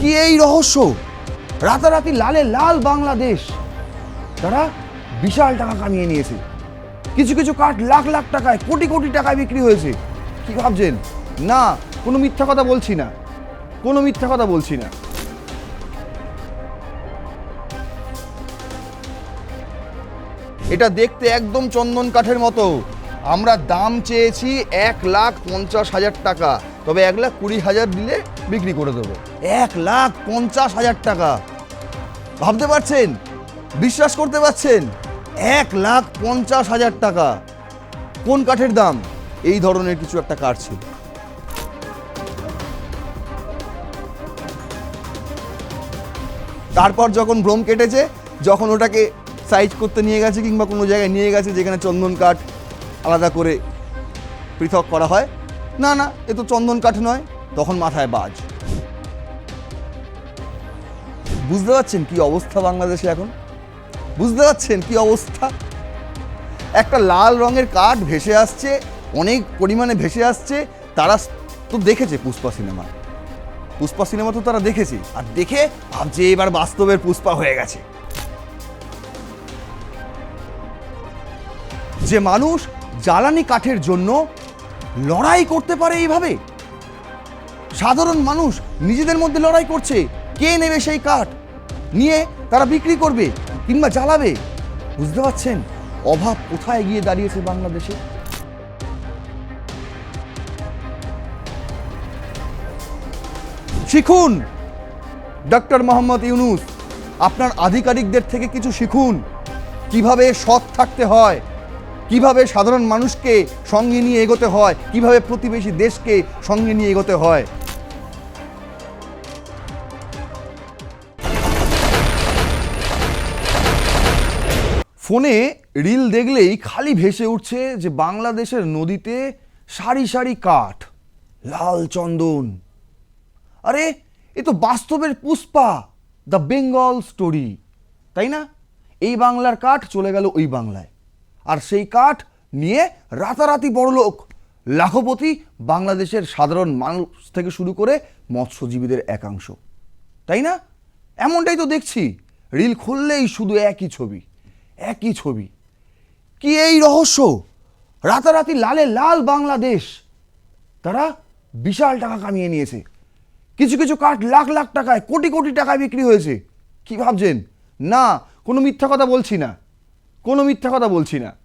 কি এই রহস্য? রাতারাতি লালে লাল বাংলাদেশ। তারা বিশাল টাকা কামিয়ে নিয়েছে। কিছু কিছু কাঠ লাখ লাখ টাকায়, কোটি কোটি টাকায় বিক্রি হয়েছে। কি ভাবছেন? না, কোনো মিথ্যা কথা বলছি না। কোনো মিথ্যা কথা বলছি না। এটা দেখতে একদম চন্দন কাঠের মতো। আমরা দাম চেয়েছি এক লাখ পঞ্চাশ হাজার টাকা। তবে এক লাখ কুড়ি হাজার দিলে বিক্রি করে দেবো। এক লাখ পঞ্চাশ হাজার টাকা। ভাবতে পারছেন? বিশ্বাস করতে পারছেন? এক লাখ পঞ্চাশ হাজার টাকা। কোন কাঠের দাম? এই ধরনের কিছু একটা কাঠ ছিল। তারপর যখন ভ্রম কেটেছে, যখন ওটাকে সাইজ করতে নিয়ে গেছে কিংবা কোনো জায়গায় নিয়ে গেছে, যেখানে চন্দন কাঠ আলাদা করে পৃথক করা হয় না না, এ তো চন্দন কাঠ নয়, তখন মাথায় বাজ। বুঝতে পারছেন কি অবস্থা বাংলাদেশে এখন? বুঝতে পারছেন কি অবস্থা? একটা লাল রঙের কাঠ ভেসে আসছে, অনেক পরিমাণে ভেসে আসছে, তারা তো দেখেছে পুষ্পা সিনেমা। পুষ্পা সিনেমা তো তারা দেখেছে, আর দেখে ভাবছে এবার বাস্তবের পুষ্পা হয়ে গেছে। যে মানুষ জ্বালানি কাঠের জন্য লড়াই করতে পারে এইভাবে? সাধারণ মানুষ নিজেদের মধ্যে লড়াই করছে। কে নেবে সেই কাঠ? নিয়ে তারা বিক্রি করবে কিংবা জ্বালাবে। বুঝতে পারছেন? অভাব কোথায় গিয়ে দাঁড়িয়েছে বাংলাদেশে? শিখুন ডক্টর মোহাম্মদ ইউনুস। আপনার আধিকারিকদের থেকে কিছু শিখুন। কীভাবে সৎ থাকতে হয়? কীভাবে সাধারণ মানুষকে সঙ্গে নিয়ে এগোতে হয়? কীভাবে প্রতিবেশী দেশকে সঙ্গে নিয়ে এগোতে হয়? ফোনে রিল দেখলেই খালি ভেসে উঠছে যে বাংলাদেশের নদীতে সারি সারি কাঠ, লাল চন্দন। আরে, এ তো বাস্তবের পুষ্পা, দ্য বেঙ্গল স্টোরি, তাই না? এই বাংলার কাঠ চলে গেল ওই বাংলায়। আর সেই কাঠ নিয়ে রাতারাতি বড়লোক, লাখপতি বাংলাদেশের সাধারণ মানুষ থেকে শুরু করে মৎস্যজীবীদের একাংশ। তাই না? এমনটাই তো দেখছি। রিল খুললেই শুধু একই ছবি একই ছবি। কি এই রহস্য? রাতারাতি লালে লাল বাংলাদেশ। তারা বিশাল টাকা কামিয়ে নিয়েছে। কিছু কিছু কাঠ লাখ লাখ টাকায়, কোটি কোটি টাকায় বিক্রি হয়েছে। কি ভাবছেন? না, কোনো মিথ্যা কথা বলছি না। কোনো মিথ্যা কথা বলছি না।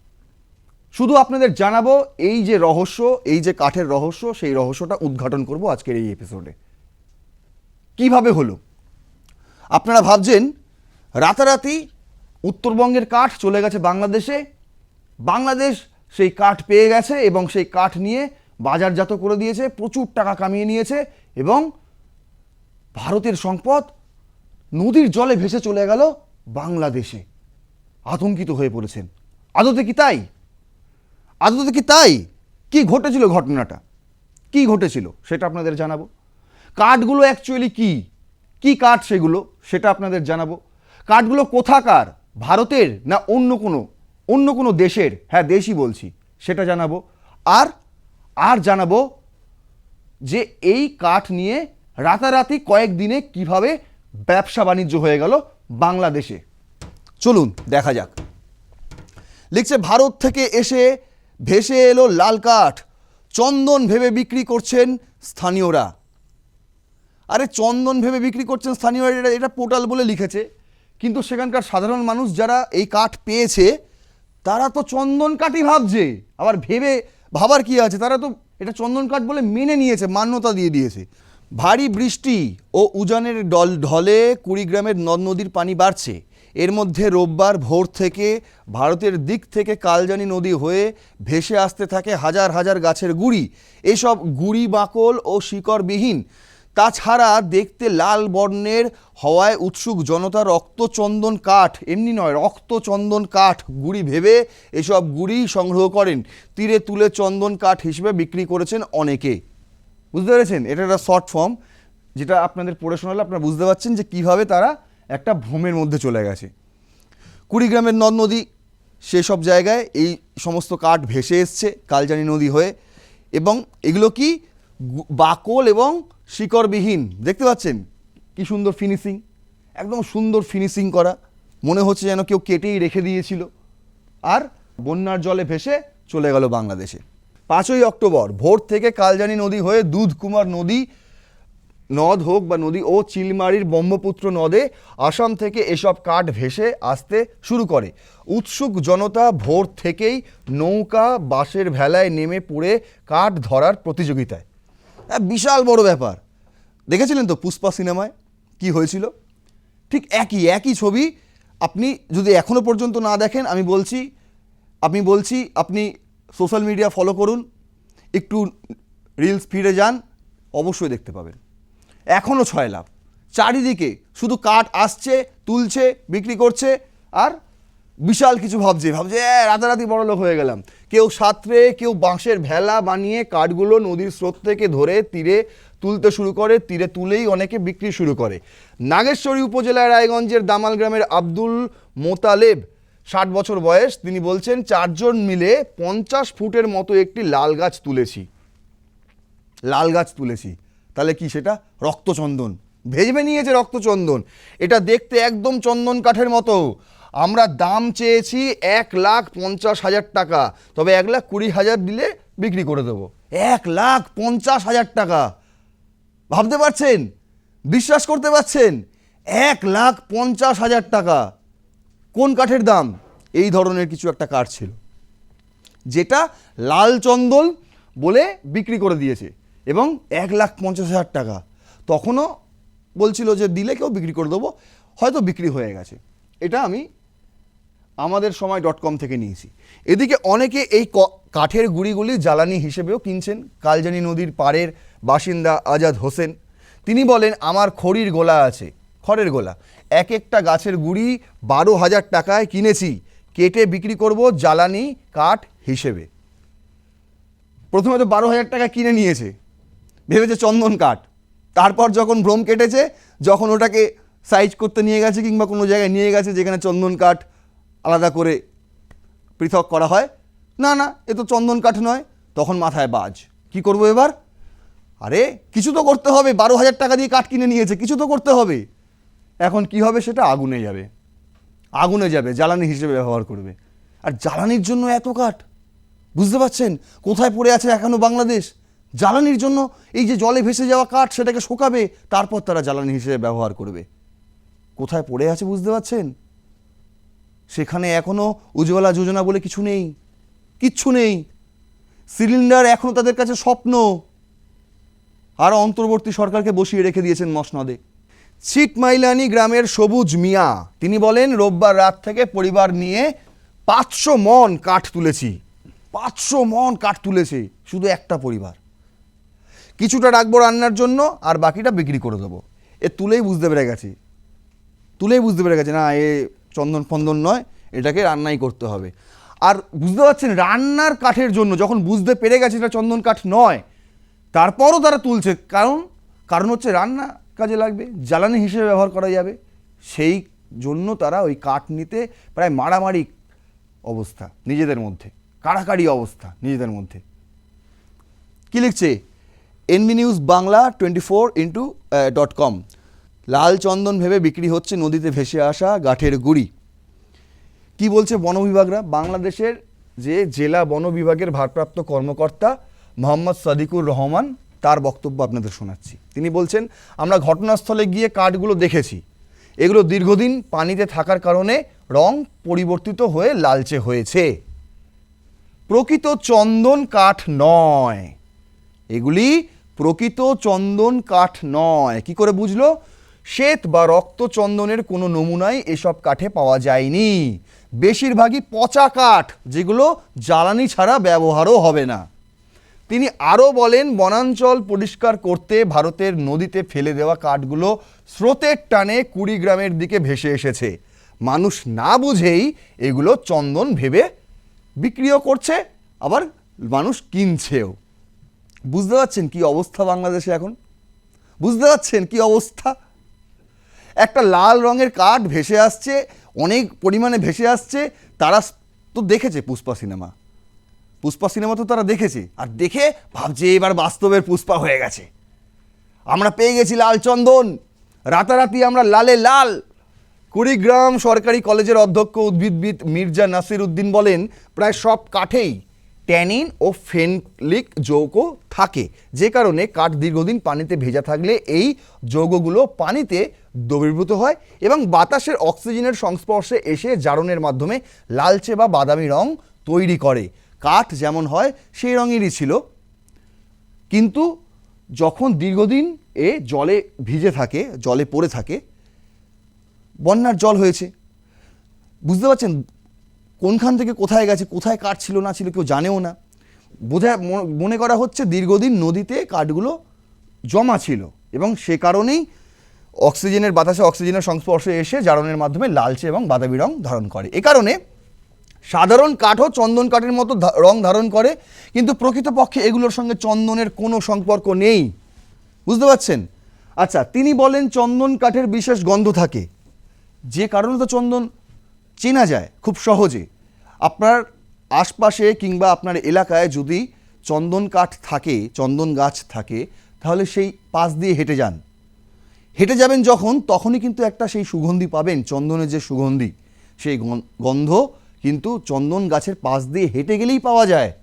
শুধু আপনাদের জানাব, এই যে রহস্য, এই যে কাঠের রহস্য, সেই রহস্যটা উদ্ঘাটন করব আজকের এই এপিসোডে কীভাবে হলো? আপনারা ভাবছেন, রাতারাতি উত্তরবঙ্গের কাঠ চলে গেছে বাংলাদেশে, বাংলাদেশ সেই কাঠ পেয়ে গেছে এবং সেই কাঠ নিয়ে বাজারজাত করে দিয়েছে, প্রচুর টাকা কামিয়ে নিয়েছে এবং ভারতের সম্পদ নদীর জলে ভেসে চলে গেল বাংলাদেশে। আতঙ্কিত হয়ে পড়েছেন। আদতে কি তাই? আদতে কি তাই? কি ঘটেছিল ঘটনাটা? কি ঘটেছিল সেটা আপনাদের জানাব। কাঠগুলো অ্যাকচুয়ালি কি? কি কাঠ সেগুলো সেটা আপনাদের জানাব। কাঠগুলো কোথাকার? ভারতের না অন্য কোনো? অন্য কোনো দেশের? হ্যাঁ দেশই বলছি, সেটা জানাব। আর আর জানাব যে এই কাঠ নিয়ে রাতারাতি কয়েকদিনে কীভাবে ব্যবসা বাণিজ্য হয়ে গেল বাংলাদেশে। চলুন দেখা যাক। লিখছে, ভারত থেকে এসে ভেসে এলো লাল কাঠ। চন্দন ভেবে বিক্রি করছেন স্থানীয়রা। আরে, চন্দন ভেবে বিক্রি করছেন স্থানীয়রা, এটা এটা পোর্টাল বলে লিখেছে। কিন্তু সেখানকার সাধারণ মানুষ যারা এই কাঠ পেয়েছে, তারা তো চন্দন কাঠই ভাবছে। আবার ভেবে ভাবার কি আছে? তারা তো এটা চন্দন কাঠ বলে মেনে নিয়েছে, মান্যতা দিয়ে দিয়েছে। ভারী বৃষ্টি ও উজানের ডল, ঢলে কুড়িগ্রামের নদ নদীর পানি বাড়ছে। এর মধ্যে রোববার ভোর থেকে ভারতের দিক থেকে কালজানি নদী হয়ে ভেসে আসতে থাকে হাজার হাজার গাছের গুড়ি। এসব গুড়ি বাকল ও শিকড়বিহীন। তাছাড়া দেখতে লাল বর্ণের হওয়ায় উৎসুক জনতা রক্তচন্দন কাঠ, এমনি নয়, রক্তচন্দন কাঠ গুড়ি ভেবে এসব গুড়ি সংগ্রহ করেন। তীরে তুলে চন্দন কাঠ হিসেবে বিক্রি করেছেন অনেকে। বুঝতে পেরেছেন? এটা একটা শর্ট ফর্ম, যেটা আপনাদের পড়ে শোনালে আপনারা বুঝতে পারছেন যে কীভাবে তারা একটা ভ্রমের মধ্যে চলে গেছে। কুড়িগ্রামের নদ নদী, সেসব জায়গায় এই সমস্ত কাঠ ভেসে এসছে কালজানি নদী হয়ে এবং এগুলো কি বাকল এবং শিকড়বিহীন, দেখতে পাচ্ছেন? কি সুন্দর ফিনিশিং একদম সুন্দর ফিনিশিং করা। মনে হচ্ছে যেন কেউ কেটেই রেখে দিয়েছিল। আর বন্যার জলে ভেসে চলে গেল বাংলাদেশে। পাঁচই অক্টোবর, ভোর থেকে কালজানি নদী হয়ে দুধকুমার নদী নদ হোক বা নদী ও চিলমারির ব্রহ্মপুত্র নদে আসাম থেকে এসব কাঠ ভেসে আসতে শুরু করে। উৎসুক জনতা ভোর থেকেই নৌকা বাঁশের ভেলায় নেমে পড়ে কাঠ ধরার প্রতিযোগিতায়। বিশাল বড় ব্যাপার। দেখেছিলেন তো পুষ্পা সিনেমায় কি হয়েছিল? ঠিক একই একই ছবি। আপনি যদি এখনও পর্যন্ত না দেখেন, আমি বলছি আমি বলছি, আপনি সোশ্যাল মিডিয়া ফলো করুন। একটু রিলস ফিরে যান, অবশ্যই দেখতে পাবেন। এখনও ছয় লাভ চারিদিকে শুধু কাঠ আসছে, তুলছে, বিক্রি করছে, আর বিশাল কিছু ভাবছে ভাবছে রাতারাতি বড় লোক হয়ে গেলাম। কেউ সাঁতরে, কেউ বাঁশের ভেলা বানিয়ে কাঠগুলো নদীর স্রোত থেকে ধরে তীরে তুলতে শুরু করে, তীরে তুলেই অনেকে বিক্রি শুরু করে। নাগেশ্বরী উপজেলার রায়গঞ্জের দামাল গ্রামের আব্দুল মোতালেব, ষাট বছর বয়স, তিনি বলছেন, চারজন মিলে পঞ্চাশ ফুটের মতো একটি লাল গাছ তুলেছি। লাল গাছ তুলেছি। তাহলে কি সেটা? রক্তচন্দন। ভেজবে নিয়েছে রক্তচন্দন। এটা দেখতে একদম চন্দন কাঠের মতো। আমরা দাম চেয়েছি এক লাখ পঞ্চাশ হাজার টাকা। তবে এক লাখ কুড়ি হাজার দিলে বিক্রি করে দেবো। এক লাখ পঞ্চাশ হাজার টাকা। ভাবতে পারছেন? বিশ্বাস করতে পারছেন? এক লাখ পঞ্চাশ হাজার টাকা। কোন কাঠের দাম? এই ধরনের কিছু একটা কাঠ ছিল। যেটা লাল চন্দন বলে বিক্রি করে দিয়েছে। এবং এক লাখ পঞ্চাশ হাজার টাকা। তখনও বলছিল যে দিলে কেউ বিক্রি করে দেবো, হয়তো বিক্রি হয়ে গেছে। এটা আমি আমাদের সময় ডট কম থেকে নিয়েছি। এদিকে অনেকে এই কাঠের গুঁড়িগুলি জ্বালানি হিসেবেও কিনছেন। কালজানি নদীর পাড়ের বাসিন্দা আজাদ হোসেন। তিনি বলেন, আমার খড়ির গোলা আছে, খড়ের গোলা। এক একটা গাছের গুড়ি বারো হাজার টাকায় কিনেছি। কেটে বিক্রি করব জ্বালানি কাঠ হিসেবে। প্রথমে তো বারো হাজার টাকা কিনে নিয়েছে। ভেবেছে চন্দন কাঠ। তারপর যখন ভ্রম কেটেছে, যখন ওটাকে সাইজ করতে নিয়ে গেছে কিংবা কোনো জায়গায় নিয়ে গেছে যেখানে চন্দন কাঠ আলাদা করে পৃথক করা হয়, না না, এ তো চন্দন কাঠ নয়, তখন মাথায় বাজ। কি করব এবার? আরে, কিছু তো করতে হবে, বারো হাজার টাকা দিয়ে কাঠ কিনে নিয়েছে, কিছু তো করতে হবে। এখন কি হবে সেটা? আগুনে যাবে। আগুনে যাবে, জ্বালানি হিসেবে ব্যবহার করবে। আর জ্বালানির জন্য এত কাঠ, বুঝতে পারছেন? কোথায় পড়ে আছে এখনও বাংলাদেশ? জ্বালানির জন্য এই যে জলে ভেসে যাওয়া কাঠ সেটাকে শোকাবে, তারপর তারা জ্বালানি হিসেবে ব্যবহার করবে। কোথায় পড়ে আছে বুঝতে পারছেন? সেখানে এখনও উজ্জ্বলা যোজনা বলে কিছু নেই, কিচ্ছু নেই। সিলিন্ডার এখনও তাদের কাছে স্বপ্ন। আর অন্তর্বর্তী সরকারকে বসিয়ে রেখে দিয়েছেন মসনদে। ছিটমাইলানি গ্রামের সবুজ মিয়া, তিনি বলেন, রোববার রাত থেকে পরিবার নিয়ে পাঁচশো মন কাঠ তুলেছি। পাঁচশো মন কাঠ তুলেছে, শুধু একটা পরিবার। কিছুটা রাখব রান্নার জন্য, আর বাকিটা বিক্রি করে দেবো। এ তুলেই বুঝতে পেরে গেছি। তুলেই বুঝতে পেরে গেছে, না, এ চন্দন ফন্দন নয়, এটাকে রান্নাই করতে হবে। আর বুঝতে পারছেন, রান্নার কাঠের জন্য যখন বুঝতে পেরে গেছে এটা চন্দন কাঠ নয়, তারপরও তারা তুলছে। কারণ কারণ হচ্ছে রান্না কাজে লাগবে, জ্বালানি হিসেবে ব্যবহার করা যাবে। সেই জন্য তারা ওই কাঠ নিতে প্রায় মারামারি অবস্থা নিজেদের মধ্যে, কাড়াকাড়ি অবস্থা নিজেদের মধ্যে। কি লিখছে? NB news Bangla twenty four into dot com লাল চন্দন ভেবে বিক্রি হচ্ছে নদীতে ভেসে আসা গাঠের গুড়ি। কি বলছে বন বিভাগরা? বাংলাদেশের যে জেলা বন বিভাগের ভারপ্রাপ্ত কর্মকর্তা মোহাম্মদ সাদিকুর রহমান, তার বক্তব্য আপনাদের শোনাচ্ছি। তিনি বলছেন, আমরা ঘটনাস্থলে গিয়ে কাঠগুলো দেখেছি। এগুলো দীর্ঘদিন পানিতে থাকার কারণে রং পরিবর্তিত হয়ে লালচে হয়েছে। প্রকৃত চন্দন কাঠ নয়। এগুলি প্রকৃত চন্দন কাঠ নয়। কি করে বুঝলো? শ্বেত বা রক্ত চন্দনের কোনো নমুনাই এসব কাঠে পাওয়া যায়নি। বেশিরভাগই পচা কাঠ, যেগুলো জ্বালানি ছাড়া ব্যবহারও হবে না। তিনি আরও বলেন, বনাঞ্চল পরিষ্কার করতে ভারতের নদীতে ফেলে দেওয়া কাঠগুলো স্রোতের টানে কুড়িগ্রামের দিকে ভেসে এসেছে। মানুষ না বুঝেই এগুলো চন্দন ভেবে বিক্রিও করছে, আবার মানুষ কিনছেও। বুঝতে পারছেন কি অবস্থা বাংলাদেশে এখন? বুঝতে পারছেন কি অবস্থা? একটা লাল রঙের কাঠ ভেসে আসছে, অনেক পরিমাণে ভেসে আসছে, তারা তো দেখেছে পুষ্পা সিনেমা। পুষ্পা সিনেমা তো তারা দেখেছে, আর দেখে ভাবছে এবার বাস্তবের পুষ্পা হয়ে গেছে। আমরা পেয়ে গেছি লাল চন্দন, রাতারাতি আমরা লালে লাল। কুড়িগ্রাম সরকারি কলেজের অধ্যক্ষ উদ্ভিদবিদ মির্জা নাসির উদ্দিন বলেন, প্রায় সব কাঠেই ট্যানিন ও ফেনলিক যৌগ থাকে, যে কারণে কাঠ দীর্ঘদিন পানিতে ভেজা থাকলে এই যৌগগুলো পানিতে দ্রবীভূত হয় এবং বাতাসের অক্সিজেনের সংস্পর্শে এসে জারণের মাধ্যমে লালচে বা বাদামি রং তৈরি করে। কাঠ যেমন হয়, সেই রঙেরই ছিল। কিন্তু যখন দীর্ঘদিন এ জলে ভিজে থাকে, জলে পড়ে থাকে, বন্যার জল হয়েছে। বুঝতে পারছেন? কোনখান থেকে কোথায় গেছে, কোথায় কাঠ ছিল না ছিল কেউ জানেও না। ম- মনে করা হচ্ছে দীর্ঘদিন নদীতে কাঠগুলো জমা ছিল এবং সে কারণেই অক্সিজেনের বাতাসে অক্সিজেনের সংস্পর্শে এসে জারণের মাধ্যমে লালচে এবং বাদামি রং ধারণ করে। এ কারণে সাধারণ কাঠও চন্দন কাঠের মতো রং ধারণ করে, কিন্তু প্রকৃতপক্ষে এগুলোর সঙ্গে চন্দনের কোনো সম্পর্ক নেই। বুঝতে পারছেন? আচ্ছা তিনি বলেন চন্দন কাঠের বিশেষ গন্ধ থাকে। যে কারণে তো চন্দন চেনা যায়, খুব সহজে। আপনার আশপাশে কিংবা আপনার এলাকায় যদি চন্দন কাঠ থাকে, চন্দন গাছ থাকে, তাহলে সেই পাশ দিয়ে হেঁটে যান। হেঁটে যাবেন যখন, তখনই কিন্তু একটা সেই সুগন্ধি পাবেন, চন্দনের যে সুগন্ধি। সেই গন্ধ কিন্তু চন্দন গাছের পাশ দিয়ে হেঁটে গেলেই পাওয়া যায়।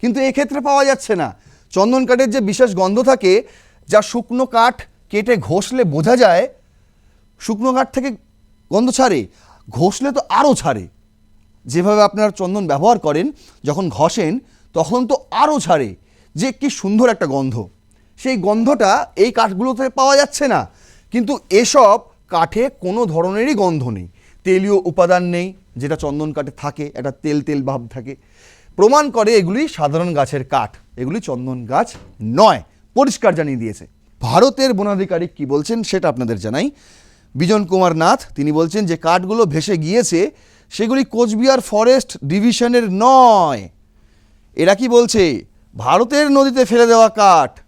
কিন্তু এক্ষেত্রে পাওয়া যাচ্ছে না। চন্দন কাঠের যে বিশেষ গন্ধ থাকে, যা শুকনো কাঠ কেটে ঘষলে বোঝা যায়, শুকনো কাঠ থেকে গন্ধ ছাড়ে, ঘষলে তো আরও ছাড়ে। যেভাবে আপনার চন্দন ব্যবহার করেন, যখন ঘষেন, তখন তো আরও ছাড়ে যে কি সুন্দর একটা গন্ধ। সেই গন্ধটা এই কাঠগুলোতে পাওয়া যাচ্ছে না। কিন্তু এসব কাঠে কোনো ধরনেরই গন্ধ নেই। তেলীয় উপাদান নেই, যেটা চন্দন কাঠে থাকে, একটা তেল তেল ভাব থাকে। প্রমাণ করে এগুলি সাধারণ গাছের কাঠ। এগুলি চন্দন গাছ নয়, পরিষ্কার জানিয়ে দিয়েছে। ভারতের বনাধিকারিক কি বলছেন সেটা আপনাদের জানাই। বিজন কুমার নাথ, তিনি বলছেন যে কাঠগুলো ভেসে গিয়েছে সেগুলি কোচবিহার ফরেস্ট ডিভিশনের নয়। এরা কি বলছে? ভারতের নদীতে ফেলে দেওয়া কাঠ।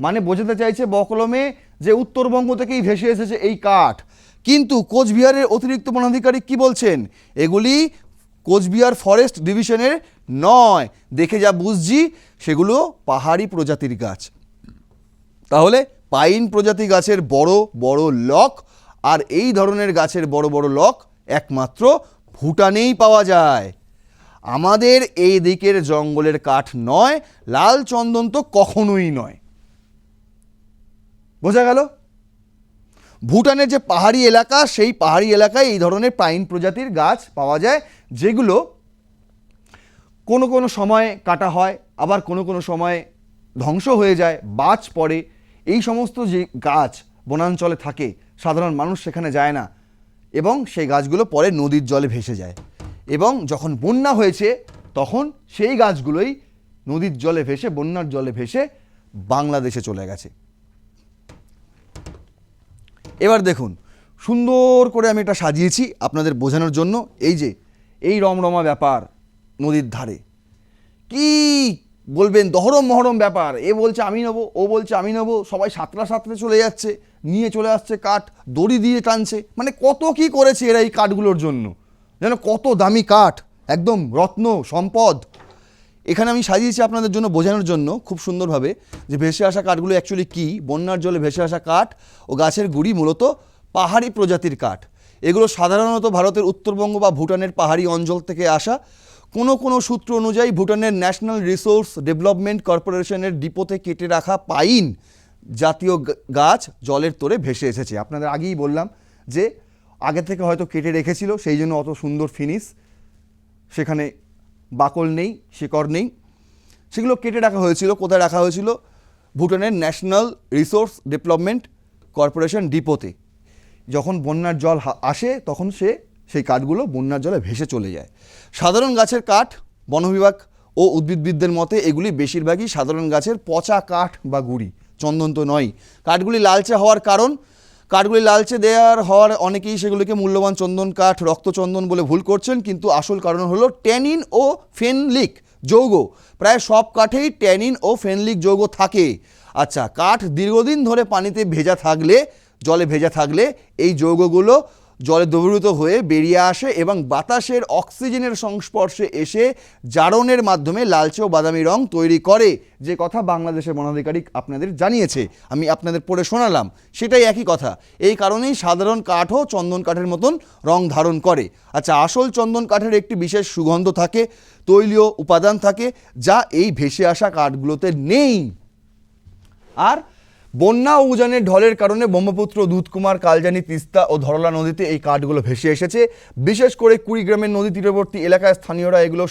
মানে বোঝাতে চাইছে বকলমে যে উত্তরবঙ্গ থেকেই ভেসে এসেছে এই কাঠ। কিন্তু কোচবিহারের অতিরিক্ত বনাধিকারিক কি বলছেন? এগুলি কোচবিহার ফরেস্ট ডিভিশনের নয়। দেখে যা বুঝছি, সেগুলো পাহাড়ি প্রজাতির গাছ। তাহলে পাইন প্রজাতি গাছের বড় বড় লক আর এই ধরনের গাছের বড় বড় লক একমাত্র ভুটানেই পাওয়া যায়। আমাদের এই দিকের জঙ্গলের কাঠ নয়, লাল চন্দন তো কখনোই নয়। বোঝা গেল? ভুটানের যে পাহাড়ি এলাকা, সেই পাহাড়ি এলাকায় এই ধরনের পাইন প্রজাতির গাছ পাওয়া যায়, যেগুলো কোনো কোনো সময় কাটা হয়, আবার কোনো কোনো সময় ধ্বংস হয়ে যায়, বাজ পড়ে। এই সমস্ত যে গাছ বনাঞ্চলে থাকে, সাধারণ মানুষ সেখানে যায় না। এবং সেই গাছগুলো পরে নদীর জলে ভেসে যায়। এবং যখন বন্যা হয়েছে, তখন সেই গাছগুলোই নদীর জলে ভেসে, বন্যার জলে ভেসে বাংলাদেশে চলে গেছে। এবার দেখুন, সুন্দর করে আমি এটা সাজিয়েছি আপনাদের বোঝানোর জন্য। এই যে, এই রমরমা ব্যাপার নদীর ধারে। কি বলবেন, দহরম মহরম ব্যাপার। এ বলছে আমি নেব, ও বলছে আমি নেব, সবাই সাতটা সাতটা চলে যাচ্ছে। নিয়ে চলে আসছে কাঠ, দড়ি দিয়ে টানছে। মানে কত কি করেছে এরা এই কাঠগুলোর জন্য? যেন কত দামি কাঠ, একদম রত্ন, সম্পদ। এখানে আমি সাজিয়েছি আপনাদের জন্য বোঝানোর জন্য খুব সুন্দরভাবে যে ভেসে আসা কাঠগুলো অ্যাকচুয়ালি কী? বন্যার জলে ভেসে আসা কাঠ ও গাছের গুড়ি মূলত পাহাড়ি প্রজাতির কাঠ। এগুলো সাধারণত ভারতের উত্তরবঙ্গ বা ভুটানের পাহাড়ি অঞ্চল থেকে আসা। কোনো কোনো সূত্র অনুযায়ী ভুটানের ন্যাশনাল রিসোর্স ডেভেলপমেন্ট কর্পোরেশনের ডিপোতে কেটে রাখা পাইন জাতীয় গাছ জলের তোরে ভেসে এসেছে। আপনাদের আগেই বললাম যে আগে থেকে হয়তো কেটে রেখেছিল, সেই জন্য অত সুন্দর ফিনিশ সেখানে বাকল নেই, শিকড় নেই। সেগুলো কেটে রাখা হয়েছিল, কোথায় রাখা হয়েছিল? ভুটানের ন্যাশনাল রিসোর্স ডেভেলপমেন্ট কর্পোরেশন ডিপোতে। যখন বন্যার জল আসে, তখন সে সেই কাঠগুলো বন্যার জলে ভেসে চলে যায়। সাধারণ গাছের কাঠ, বনবিভাগ ও উদ্ভিদবিদদের মতে এগুলি বেশিরভাগই সাধারণ গাছের পচা কাঠ বা গুড়ি। চন্দন তো নয়। কাঠগুলি লালচে হওয়ার কারণ, কাঠগুলি লালচে দেওয়ার হওয়ার অনেকেই সেগুলিকে মূল্যবান চন্দন কাঠ রক্তচন্দন বলে ভুল করছেন, কিন্তু আসল কারণ হলো ট্যানিন ও ফেনলিক যৌগ। প্রায় সব কাঠেই ট্যানিন ও ফেনলিক যৌগ থাকে। আচ্ছা কাঠ দীর্ঘদিন ধরে পানিতে ভেজা থাকলে, জলে ভেজা থাকলে এই যৌগগুলো জলে দ্রবীভূত হয়ে বেরিয়ে আসে এবং বাতাসের অক্সিজেনের সংস্পর্শে এসে জারণের মাধ্যমে লালচে ও বাদামি রং তৈরি করে, যে কথা বাংলাদেশের বনাধিকারিক আপনাদের জানিয়েছে। আমি আপনাদের পড়ে শোনালাম, সেটাই একই কথা। এই কারণেই সাধারণ কাঠও চন্দন কাঠের মতন রং ধারণ করে। আচ্ছা আসল চন্দন কাঠের একটি বিশেষ সুগন্ধ থাকে, তৈলীয় উপাদান থাকে, যা এই ভেসে আসা কাঠগুলোতে নেই। আর বন্যা ও উজানের ঢলের কারণে ব্রহ্মপুত্র, দুধকুমার, কালজানি, তিস্তা ও ধরলা নদীতে এই কাঠগুলো ভেসে এসেছে। বিশেষ করে কুড়িগ্রামের নদী তীরবর্তী এলাকায় স্থানীয়রা এগুলো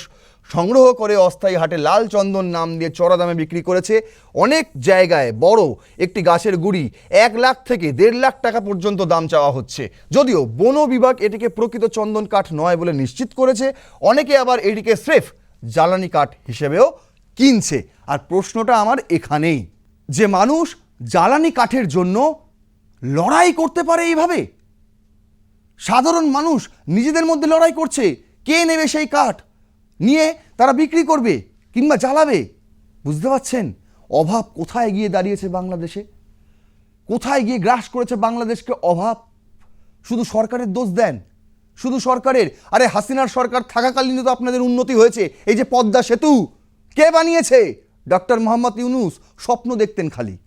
সংগ্রহ করে অস্থায়ী হাটে লাল চন্দন নাম দিয়ে চড়া দামে বিক্রি করেছে। অনেক জায়গায় বড় একটি গাছের গুড়ি এক লাখ থেকে দেড় লাখ টাকা পর্যন্ত দাম চাওয়া হচ্ছে। যদিও বন বিভাগ এটিকে প্রকৃত চন্দন কাঠ নয় বলে নিশ্চিত করেছে। অনেকে আবার এটিকে স্রেফ জ্বালানি কাঠ হিসেবেও কিনছে। আর প্রশ্নটা আমার এখানেই। যে মানুষ জ্বালানি কাঠের জন্য লড়াই করতে পারে এইভাবে? সাধারণ মানুষ নিজেদের মধ্যে লড়াই করছে। কে নেবে সেই কাঠ? নিয়ে তারা বিক্রি করবে কিংবা জ্বালাবে? বুঝতে পারছেন? অভাব কোথায় গিয়ে দাঁড়িয়েছে বাংলাদেশে? কোথায় গিয়ে গ্রাস করেছে বাংলাদেশকে অভাব? শুধু সরকারের দোষ দেন। শুধু সরকারের। আরে হাসিনার সরকার থাকাকালীন তো আপনাদের উন্নতি হয়েছে। এই যে পদ্মা সেতু, কে বানিয়েছে? ডক্টর মোহাম্মদ ইউনুস, স্বপ্ন দেখতেন খালি।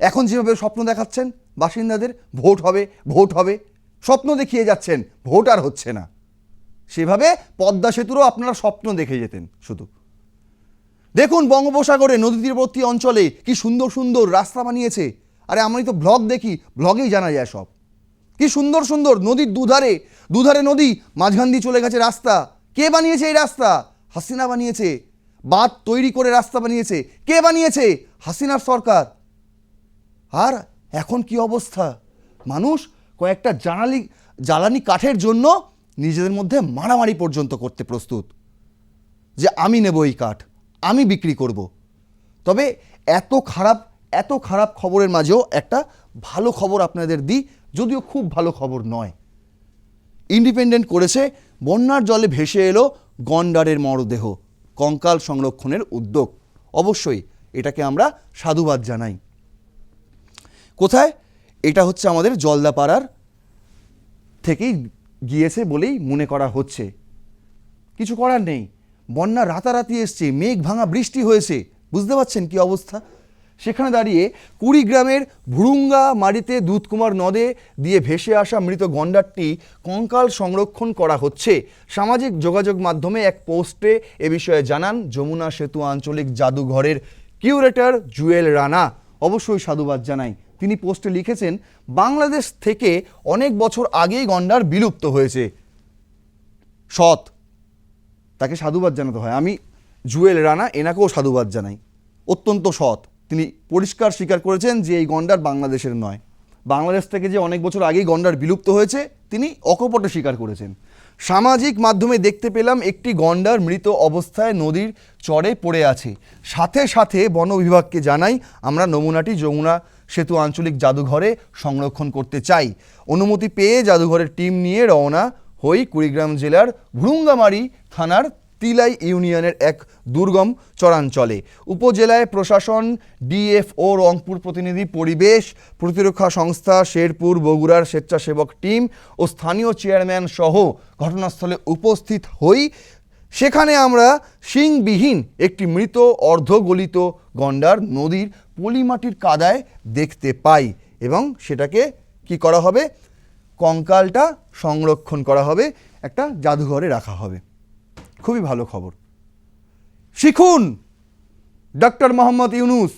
এখন যেভাবে স্বপ্ন দেখাচ্ছেন, বাসিন্দাদের ভোট হবে ভোট হবে, স্বপ্ন দেখিয়ে যাচ্ছেন, ভোট আর হচ্ছে না। সেভাবে পদ্মা সেতুরও আপনারা স্বপ্ন দেখে যেতেন শুধু। দেখুন বঙ্গোপসাগরে নদী তীরবর্তী অঞ্চলে কি সুন্দর সুন্দর রাস্তা বানিয়েছে। আরে আমি তো ব্লগ দেখি, ব্লগেই জানা যায় সব। কি সুন্দর সুন্দর নদীর দুধারে দুধারে নদী, মাঝখান দিয়ে চলে গেছে রাস্তা। কে বানিয়েছে এই রাস্তা? হাসিনা বানিয়েছে। বাঁধ তৈরি করে রাস্তা বানিয়েছে। কে বানিয়েছে? হাসিনার সরকার। আর এখন কি অবস্থা? মানুষ কয়েকটা জ্বালানি জ্বালানি কাঠের জন্য নিজেদের মধ্যে মারামারি পর্যন্ত করতে প্রস্তুত। যে আমি নেব এই কাঠ, আমি বিক্রি করব। তবে এত খারাপ এত খারাপ খবরের মাঝেও একটা ভালো খবর আপনাদের দিই, যদিও খুব ভালো খবর নয়। ইন্ডিপেন্ডেন্ট করেছে, বন্যার জলে ভেসে এলো গন্ডারের মরদেহ, কঙ্কাল সংরক্ষণের উদ্যোগ। অবশ্যই এটাকে আমরা সাধুবাদ জানাই। কোথায়? এটা হচ্ছে আমাদের জলদাপাড়ার থেকেই গিয়েছে বলেই মনে করা হচ্ছে। কিছু করার নেই। বন্যা রাতারাতি এসছে, মেঘ ভাঙা বৃষ্টি হয়েছে। বুঝতে পারছেন কি অবস্থা? সেখানে দাঁড়িয়ে কুড়িগ্রামের ভুরুঙ্গা মাটিতে দুধকুমার নদে দিয়ে ভেসে আসা মৃত গন্ডারটি কঙ্কাল সংরক্ষণ করা হচ্ছে। সামাজিক যোগাযোগ মাধ্যমে এক পোস্টে এ বিষয়ে জানান, যমুনা সেতু আঞ্চলিক জাদুঘরের কিউরেটর জুয়েল রানা। অবশ্যই সাধুবাদ জানাই। তিনি পোস্টে লিখেছেন, বাংলাদেশ থেকে অনেক বছর আগেই গন্ডার বিলুপ্ত হয়েছে। সৎ। তাকে সাধুবাদ জানাতে হয়। আমি জুয়েল রানা, এনাকেও সাধুবাদ জানাই। অত্যন্ত সৎ। তিনি পরিষ্কার স্বীকার করেছেন যে এই গন্ডার বাংলাদেশের নয়। বাংলাদেশ থেকে যে অনেক বছর আগেই গন্ডার বিলুপ্ত হয়েছে, তিনি অকপটে স্বীকার করেছেন। সামাজিক মাধ্যমে দেখতে পেলাম একটি গন্ডার মৃত অবস্থায় নদীর চরে পড়ে আছে। সাথে সাথে বন বিভাগকে জানাই, আমরা নমুনাটি যমুনা সেতু আঞ্চলিক জাদুঘরে সংরক্ষণ করতে চাই। অনুমতি পেয়ে জাদুঘরের টিম নিয়ে রওনা হই কুড়িগ্রাম জেলার ভুরুঙ্গামারি থানার তিলাই ইউনিয়নের এক দুর্গম চরাঞ্চলে। উপজেলায় প্রশাসন, ডিএফও, রংপুর প্রতিনিধি পরিবেশ, প্রতিরক্ষা সংস্থা, শেরপুর, বগুড়ার স্বেচ্ছাসেবক টিম ও স্থানীয় চেয়ারম্যান সহ ঘটনাস্থলে উপস্থিত হই সেখানে আমরা শিংবিহীন একটি মৃত অর্ধগলিত গন্ডার নদীর পলিমাটির কাদায় দেখতে পাই এবং সেটাকে কি করা হবে? কঙ্কালটা সংরক্ষণ করা হবে, একটা জাদুঘরে রাখা হবে। খুবই ভালো খবর। শিখুন, ডক্টর মোহাম্মদ ইউনুস,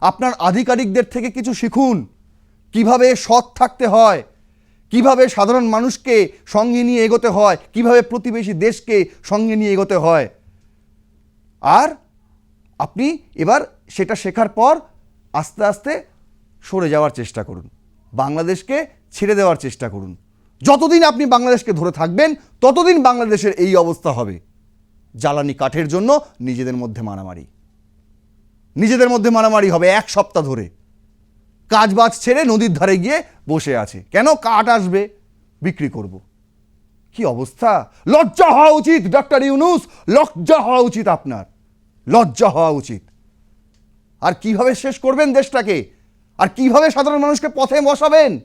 আপনার আধিকারিকদের থেকে কিছু শিখুন। কীভাবে সৎ থাকতে হয়? কীভাবে সাধারণ মানুষকে সঙ্গে নিয়ে এগোতে হয়? কীভাবে প্রতিবেশী দেশকে সঙ্গে নিয়ে এগোতে হয়? আর আপনি এবার সেটা শেখার পর আস্তে আস্তে সরে যাওয়ার চেষ্টা করুন। বাংলাদেশকে ছেড়ে দেওয়ার চেষ্টা করুন। যতদিন আপনি বাংলাদেশকে ধরে থাকবেন, ততদিন বাংলাদেশের এই অবস্থা হবে। জ্বালানি কাঠের জন্য নিজেদের মধ্যে মারামারি। নিজেদের মধ্যে মারামারি হবে এক সপ্তাহ ধরে। কাজ বাজ ছেড়ে নদীর ধারে গিয়ে বসে আছে। কেন কাঠ আসবে? বিক্রি করব। কি অবস্থা? লজ্জা হওয়া উচিত ডক্টর ইউনুস। লজ্জা হওয়া উচিত আপনার। লজ্জা হওয়া উচিত। আর কীভাবে শেষ করবেন দেশটাকে? আর কীভাবে সাধারণ মানুষকে পথে বসাবেন?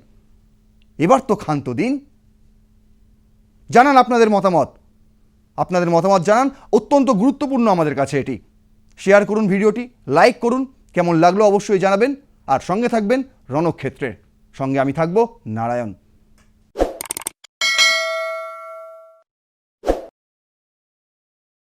এবার তো ক্ষান্ত দিন। জানান আপনাদের মতামত। আপনাদের মতামত জানান। অত্যন্ত গুরুত্বপূর্ণ আমাদের কাছে এটি। শেয়ার করুন ভিডিওটি, লাইক করুন। কেমন লাগল অবশ্যই জানাবেন। আর সঙ্গে থাকবেন রণক্ষেত্রের। সঙ্গে আমি থাকব নারায়ণ।